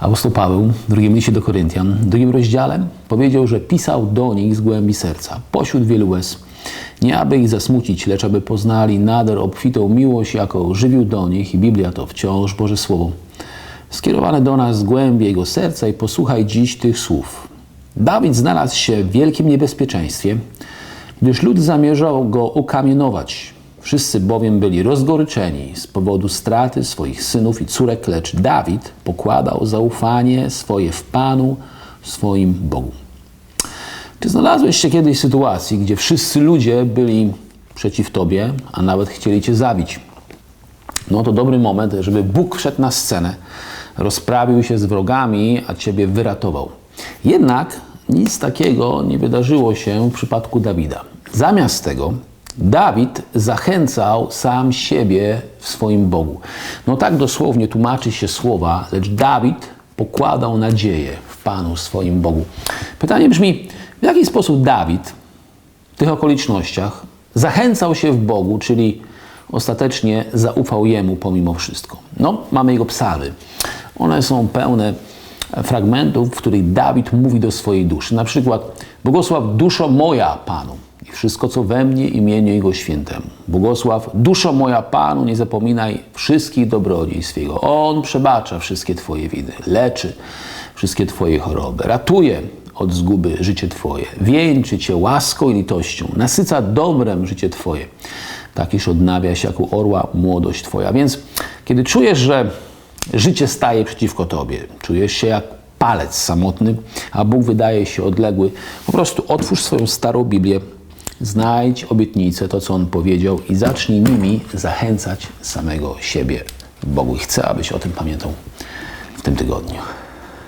Apostoł Paweł w drugim liście do Koryntian, w drugim rozdziale powiedział, że pisał do nich z głębi serca, pośród wielu łez, nie aby ich zasmucić, lecz aby poznali nader obfitą miłość, jaką żywił do nich i Biblia to wciąż Boże Słowo. Skierowane do nas z głębi jego serca i posłuchaj dziś tych słów. Dawid znalazł się w wielkim niebezpieczeństwie, gdyż lud zamierzał go ukamienować. Wszyscy bowiem byli rozgoryczeni z powodu straty swoich synów i córek, lecz Dawid pokładał zaufanie swoje w Panu, swoim Bogu. Czy znalazłeś się kiedyś w sytuacji, gdzie wszyscy ludzie byli przeciw Tobie, a nawet chcieli Cię zabić? No to dobry moment, żeby Bóg wszedł na scenę, rozprawił się z wrogami, a Ciebie wyratował. Jednak nic takiego nie wydarzyło się w przypadku Dawida. Zamiast tego Dawid zachęcał sam siebie w swoim Bogu. No tak dosłownie tłumaczy się słowa, lecz Dawid pokładał nadzieję w Panu swoim Bogu. Pytanie brzmi, w jaki sposób Dawid w tych okolicznościach zachęcał się w Bogu, czyli ostatecznie zaufał Jemu pomimo wszystko. No, mamy jego psalmy. One są pełne fragmentów, w których Dawid mówi do swojej duszy. Na przykład, błogosław duszo moja Panu wszystko, co we mnie imieniu Jego świętemu. Błogosław duszo moja Panu, nie zapominaj wszystkich dobrodziejstw Jego. On przebacza wszystkie Twoje winy, leczy wszystkie Twoje choroby, ratuje od zguby życie Twoje, wieńczy Cię łaską i litością, nasyca dobrem życie Twoje, tak iż odnawia się jak u orła młodość Twoja. Więc kiedy czujesz, że życie staje przeciwko Tobie, czujesz się jak palec samotny, a Bóg wydaje się odległy, po prostu otwórz swoją starą Biblię, znajdź obietnicę, to co On powiedział i zacznij nimi zachęcać samego siebie Bogu. I chcę, abyś o tym pamiętał w tym tygodniu.